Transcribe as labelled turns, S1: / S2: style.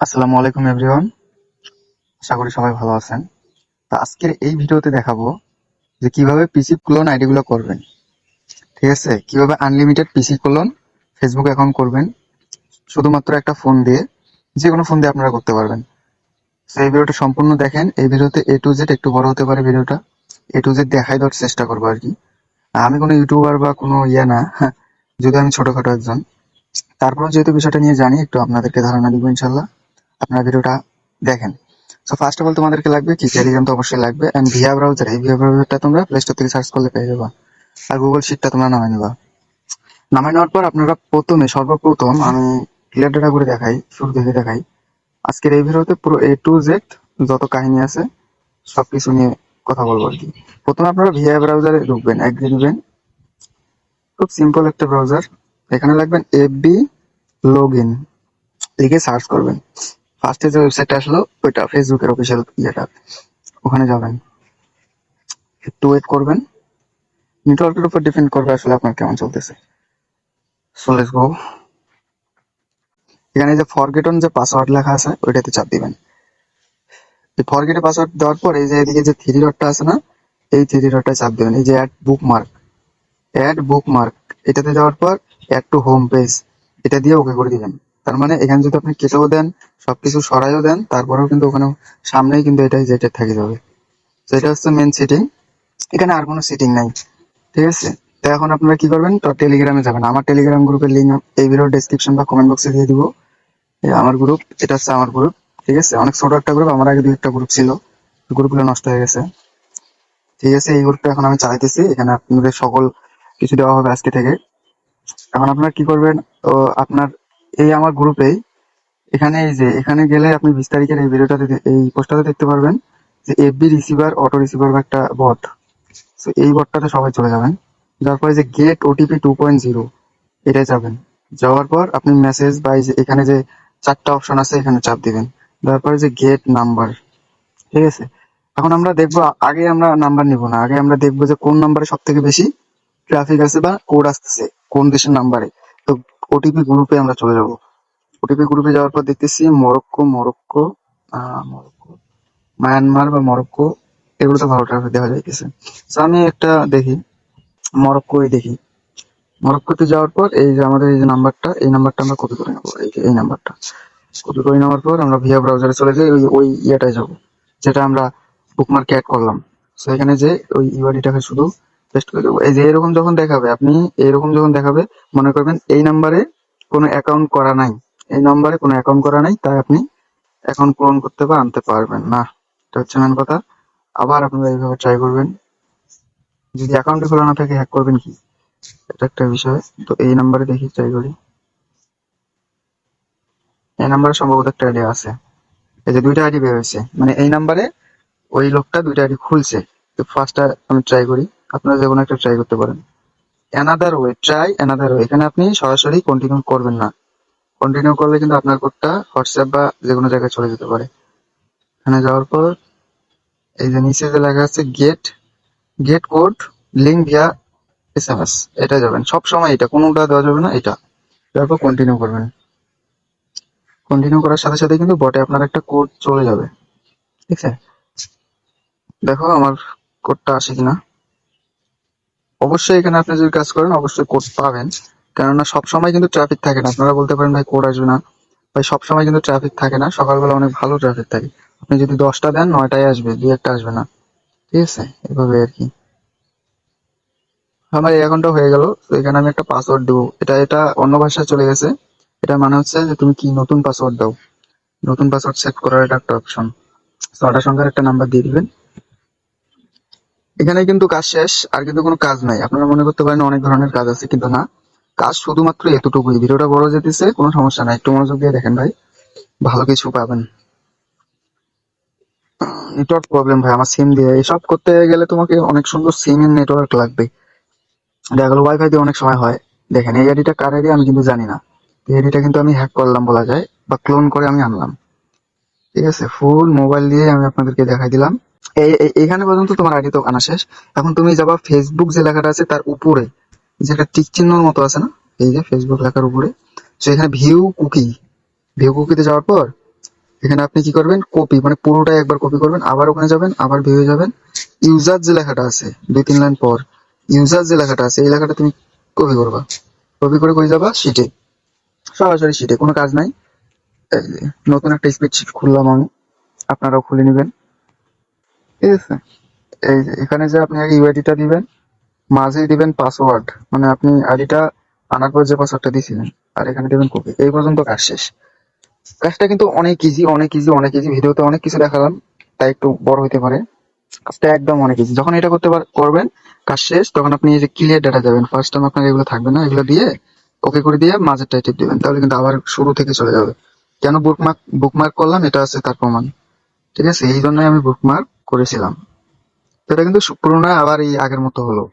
S1: আসসালামু আলাইকুম এভরিওয়ান আশা করি সবাই ভালো আছেন। তো আজকের এই ভিডিওতে দেখাবো যে কীভাবে পিসি ক্লোন আইডি গুলো করবেন। ঠিক আছে? কীভাবে unlimited PC clone Facebook account করবেন। শুধুমাত্র একটা ফোন দিয়ে যে কোনো ফোন দিয়ে আপনারা করতে পারবেন। তো এই ভিডিওটা সম্পূর্ণ দেখেন। এই ভিডিওতে এ টু জেড একটু বড় হতে পারে ভিডিওটা। এ টু জেড দেখাই দেওয়ার চেষ্টা করব আর কি। আমি কোনো ইউটিউবার বা কোনো ইয়ে না হ্যাঁ, যদি আমি ছোটখাটো একজন। তারপরেও যেহেতু বিষয়টা নিয়ে জানি একটু আপনাদেরকে ধারণা দিব ইনশাল্লাহ। আপনারা ভিডিওটা দেখেন। সো ফার্স্ট অফ অল তোমাদেরকে লাগবে কি? টেলিগ্রাম তো অবশ্যই লাগবে। এন্ড ভিয়া ব্রাউজার এই ভিয়া ব্রাউজারটা তোমরা প্লে স্টোর থেকে সার্চ করলে পেয়ে যাবা। আর গুগল শিটটা তোমরা নামাই নিবা। নামাই নেওয়ার পর আপনারা প্রথমে, সর্বপ্রথম আমি ক্লিয়ার ডাটা করে দেখাই, শুরু থেকে দেখাই। আজকের এই ভিডিওতে পুরো এ টু জেড যত কাহিনী আছে, সবকিছু নিয়ে কথা বলব আর কি। প্রথমে আপনারা ভিআই ব্রাউজারে ঢুকবেন এগ্রি দিবেন খুব সিম্পল একটা ব্রাউজার এখানে লাগবেন এফবি লগ ইন লিখে সার্চ করবেন। ফার্স্টে যে ওয়েবসাইটটা আসলো, ওইটা ফেসবুকের অফিসিয়াল ইয়েটা। ওখানে যাবেন। একটু ওয়েট করবেন। নেটওয়ার্কের উপর ডিপেন্ড করবে আসলে আপনার কেমন চলতেছে। সো লেটস গো এখানে যে ফরগেট অন যে পাসওয়ার্ড লেখা আছে, ওইটাতে চাপ দিবেন। এই ফরগেটে পাসওয়ার্ড দেওয়ার পর এই যে এদিকে যে থ্রি ডটটা আছে না, এই থ্রি ডটটা চাপ দিবেন। এই যে অ্যাড বুকমার্ক অ্যাড বুকমার্ক এটাতে যাওয়ার পর অ্যাড টু হোম পেজ এটা দিয়ে ওকে করে দিবেন। তার মানে এখানে যদি আপনি কেটেও দেন, সবকিছু সরাইও দেন, তারপরেও কিন্তু ওখানে সামনেই কিন্তু এটাই যেটা থেকে যাবে। তো এটা হচ্ছে মেন সিটিং এখানে আর কোনো সিটিং নাই। ঠিক আছে? তো এখন আপনারা কি করবেন? তো টেলিগ্রামে যাবেন। আমার টেলিগ্রাম গ্রুপের লিঙ্ক এই ভিডিওর ডেসক্রিপশন বা কমেন্ট বক্সে দিয়ে দিব। আমার গ্রুপ এটা হচ্ছে আমার গ্রুপ ঠিক আছে? অনেক ছোট একটা গ্রুপ আমার আগে দু একটা গ্রুপ ছিল গ্রুপগুলো নষ্ট হয়ে গেছে। ঠিক আছে? এই গ্রুপটা এখন আমি চালাইতেছি। এখানে আপনাদের সকল কিছু দেওয়া হবে আজকে থেকে। এখন আপনারা কি করবেন? আপনার এই আমার গ্রুপেই এখানে এই যে, এখানে গেলে আপনি বিশ তারিখের এই ভিডিওটাতে এই পোস্টটাতে দেখতে পারবেন যে এফবি রিসিভার অটো রিসিভার একটা বট তো এই বটটাতে সবাই চলে যাবেন। যার পরে যে get OTP two point zero এটাই যাবেন। যাওয়ার পর আপনি মেসেজ বা এই যে এখানে যে চারটা অপশন আছে, এখানে চাপ দিবেন। তারপরে যে গেট নাম্বার ঠিক আছে? এখন আমরা দেখব, আগে আমরা নাম্বার নিব না। আগে আমরা দেখব যে কোন নাম্বারে সব থেকে বেশি ট্রাফিক আছে বা কোড আসতেছে, কোন দেশের নাম্বারে তো ওটিপি গ্রুপে আমরা চলে যাব। ওটিপি গ্রুপে যাওয়ার পর দেখতেছি মরক্কো মরক্কো মরক্কো, মায়ানমার বা মরক্কো, এগুলো তো ভালো ট্রাফিক দেখা যাইতেছে। আমি একটা দেখি, মরক্কোই দেখি। মরক্কোতে যাওয়ার পর এই যে আমাদের এই যে নাম্বারটা, এই নাম্বারটা আমরা কপি করে নেব, এই নাম্বারটা। কপি করে নেওয়ার পর আমরা ভিয়া ব্রাউজারে চলে যাই, ওই ওই ইয়েটায় যাব, যেটা আমরা বুকমার্কে অ্যাড করলাম। তো এখানে যে ওই ইউআইডিটাকে শুধু পেস্ট করে দেবো এই যে এরকম যখন দেখাবে, আপনি এরকম যখন দেখাবে, মনে করবেন এই নাম্বারে কোনো অ্যাকাউন্ট করা নাই। এই নাম্বারে কোনো অ্যাকাউন্ট করা নাই, তাই আপনি অ্যাকাউন্ট পূরণ করতে বা আনতে পারবেন না। এটা হচ্ছে মেন কথা। আবার আপনারা এইভাবে ট্রাই করবেন। যদি অ্যাকাউন্টে খোলা না থাকে হ্যাক করবেন কি? এটা একটা বিষয়। তো এই নাম্বারে দেখি ট্রাই করি। এই নাম্বারে সম্ভবত একটা আইডি আছে। এই যে দুইটা আইডি বের হয়েছে। মানে এই নাম্বারে ওই লোকটা দুইটা আইডি খুলছে। তো ফার্স্টটা আমি ট্রাই করি। আপনারা যে কোনো একটা ট্রাই করতে পারেন। Another way try another way এখানে আপনি সরাসরি কন্টিনিউ করবেন না। কন্টিনিউ করলে কিন্তু আপনার কোডটা হোয়াটসঅ্যাপ বা যে কোনো জায়গায় চলে যেতে পারে। এখানে যাওয়ার পর, এই যে নিচে যে লেখা আছে get get code link via S M S এটা যাবেন। সব সময় এটা, কোনোটা দেওয়া যাবে না, এটা। তারপর কন্টিনিউ করবেন। কন্টিনিউ করার সাথে সাথে কিন্তু বটে আপনার একটা কোড চলে যাবে। ঠিক আছে? দেখো আমার কোডটা আসে কিনা। অবশ্যই এখানে আপনি যদি কাজ করেন, অবশ্যই কোড পাবেন। কেননা সবসময় কিন্তু ট্রাফিক থাকে না। আপনারা বলতে পারেন, ভাই কোড আসবে না। ভাই, সবসময় কিন্তু ট্রাফিক থাকে না। সকালবেলা অনেক ভালো ট্রাফিক থাকে। আপনি যদি দশটা দেন, নয়টায় আসবে, দুই একটা আসবে না। ঠিক আছে? এভাবে আর কি। আমার এই অ্যাকাউন্টটা হয়ে গেল। তো এখানে আমি একটা পাসওয়ার্ড দেবো। এটা এটা অন্য ভাষায় চলে গেছে। এটা মানে হচ্ছে যে, তুমি কি নতুন পাসওয়ার্ড দাও। নতুন পাসওয়ার্ড সেট করার এটা একটা অপশন ছটা সংখ্যার একটা নাম্বার দিয়ে দিবেন। এখানে কিন্তু কাজ শেষ, আর কিন্তু কোনো কাজ নাই। আপনারা মনে করতে পারেন অনেক ধরনের কাজ আছে, কিন্তু না। কাজ শুধুমাত্র এতটুকুই। ভিডিওটা বড় যেতেছে, কোনো সমস্যা নাই। একটু মনোযোগ দিয়ে দেখেন ভাই। ভালো কিছু পাবেন। নেটওয়ার্ক প্রবলেম ভাই, আমার সিম দিয়ে। এসব করতে গেলে তোমাকে অনেক সুন্দর সিম এর নেটওয়ার্ক লাগবে। দেখা ওয়াইফাই দিয়ে অনেক সময় হয়। দেখেন, এই আইডিটা কার আইডি আমি কিন্তু জানি না। এই আইডিটা কিন্তু আমি হ্যাক করলাম বলা যায়, বা ক্লোন করে আমি আনলাম। ঠিক আছে ফুল মোবাইল দিয়ে আমি আপনাদেরকে দেখাই দিলাম। এই- পর্যন্ত তোমার আইডি তো আনা শেষ। এখন তুমি যাবা ফেসবুক যে লেখাটা আছে তার উপরে, যে একটা টিক চিহ্নর মতো আছে না? এই যে ফেসবুক লেখার উপরে। তো এখানে ভিউ কুকি ভিউ কুকিতে যাওয়ার পর, এখানে আপনি কি করবেন? কপি মানে পুরোটাই একবার কপি করবেন, আবার ওখানে যাবেন, আবার ভিউ যাবেন। ইউজার যে লেখাটা আছে, দুই তিন লাইন পর ইউজার যে লেখাটা আছে, এই লেখাটা তুমি কপি করবা। কপি করে কই যাবা? শিটে সরাসরি শিটে কোনো কাজ নাই। নতুন একটা স্প্রেডশিট খুললাম আমি। আপনারাও খুলে নেবেন। ঠিক আছে এই যে, এখানে যে আপনি আগে ইউআইডিটা দিবেন, মাঝেই দিবেন পাসওয়ার্ড মানে আপনি আইডিটা আনার পর যে পাসওয়ার্ডটা দিয়েছিলেন আর এখানে দিবেন কপি এই পর্যন্ত কাজ শেষ। কাজটা কিন্তু অনেক ইজি অনেক ইজি অনেক ইজি ভিডিওতে অনেক কিছু দেখালাম, তাই একটু বড় হতে পারে। কাজটা একদম অনেক ইজি যখন এটা করতে করবেন, কাজ শেষ, তখন আপনি এই যে ক্লিয়ার ডাটা যাবেন ফার্স্ট টাইম আপনার এগুলো থাকবে না, এগুলো দিয়ে ওকে করে দিয়ে মাঝের টাইপ দিবেন, তাহলে কিন্তু আবার শুরু থেকে চলে যাবে। কেন বুকমার্ক বুকমার্ক করলাম, এটা আছে তার প্রমাণ, ঠিক আছে? এই জন্যই আমি বুকমার্ক করেছিলাম। এটা কিন্তু পুরোনো আবার এই আগের মতো হলো।